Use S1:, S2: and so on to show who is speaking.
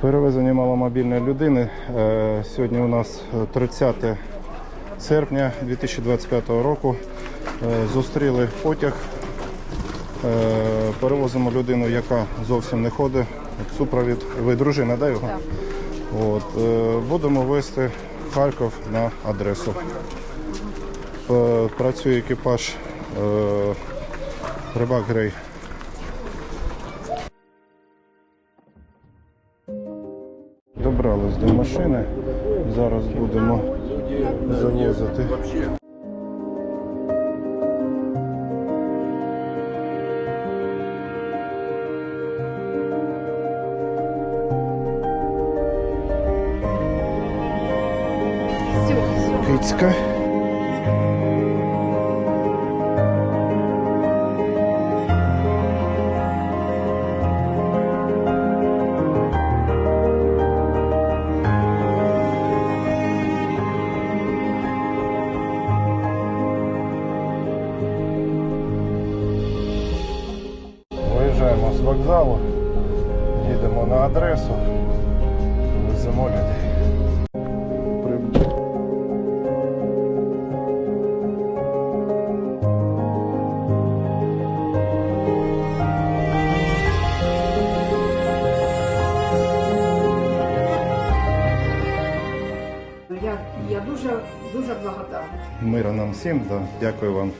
S1: Перевезення маломобільної людини. Е, Сьогодні у нас е, 30 серпня 2025 року. Е, Зустріли потяг. Е, Перевозимо людину, яка зовсім не ходить. Супровід. Ви дружина, да, його?
S2: Так.
S1: От, е, будемо вести Харків на адресу. Е, Працює екіпаж е, Рибак Грей. Добрались до машини. Зараз будемо завозити.
S2: Все,
S1: вокзалу, їдемо на адресу, веземо людей.
S3: Я, дуже дуже благодарна.
S1: Мира нам всім, да. дякую вам